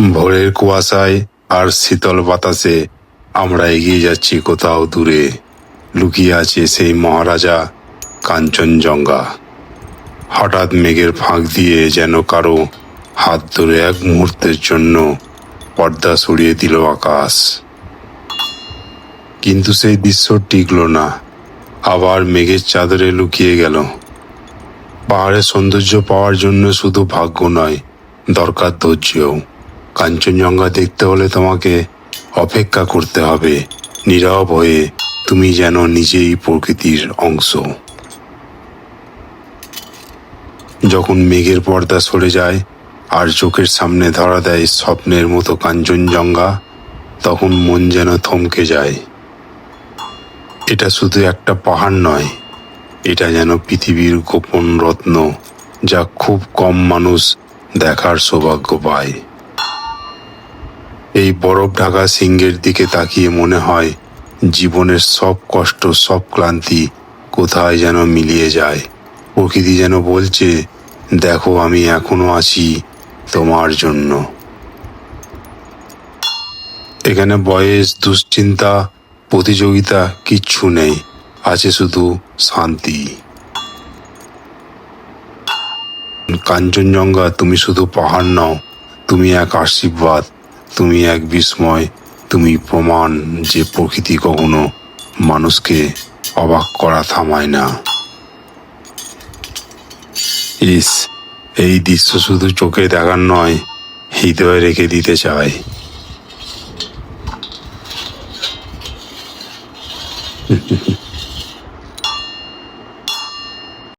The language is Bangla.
ভোরের কুয়াশায় আর শীতল বাতাসে আমরা এগিয়ে যাচ্ছি কোথাও দূরে। লুকিয়ে আছে সেই মহারাজা কাঞ্চনজঙ্ঘা। হঠাৎ মেঘের ফাঁক দিয়ে যেন কারও হাত ধরে এক মুহূর্তের জন্য পর্দা সরিয়ে দিল আকাশ। কিন্তু সেই দৃশ্য টিকল না। আবার মেঘের চাদরে লুকিয়ে গেল। পাহাড়ের সৌন্দর্য পাওয়ার জন্য শুধু ভাগ্য নয়, দরকার ধৈর্যও। কাঞ্চনজঙ্ঘা দেখতে হলে তোমাকে অপেক্ষা করতে হবে। নীরব হয়ে তুমি যেন নিজেই প্রকৃতির অংশ। যখন মেঘের পর্দা সরে যায় আর চোখের সামনে ধরা দেয় স্বপ্নের মতো কাঞ্চনজঙ্ঘা, তখন মন যেন থমকে যায়। এটা শুধু একটা পাহাড় নয়, এটা যেন পৃথিবীর গোপন রত্ন যা খুব কম মানুষ দেখার সৌভাগ্য পায়। এই বরফ ঢাকা সিংহের দিকে তাকিয়ে মনে হয় জীবনের সব কষ্ট, সব ক্লান্তি কোথায় যেন মিলিয়ে যায়। প্রকৃতি যেন বলছে, দেখো, আমি এখনও আছি তোমার জন্য। এখানে বয়স, দুশ্চিন্তা, প্রতিযোগিতা কিচ্ছু নেই, আছে শুধু শান্তি। কাঞ্চনজঙ্ঘা, তুমি শুধু পাহাড় নও, তুমি এক আশীর্বাদ। তুমি এক বিস্ময়, তুমি প্রমাণ যে প্রকৃতি কখনো মানুষকে অবাক করা থামায় না। ইস, এই দৃশ্য শুধু চোখে দেখার নয়, হৃদয়ে রেখে দিতে চায়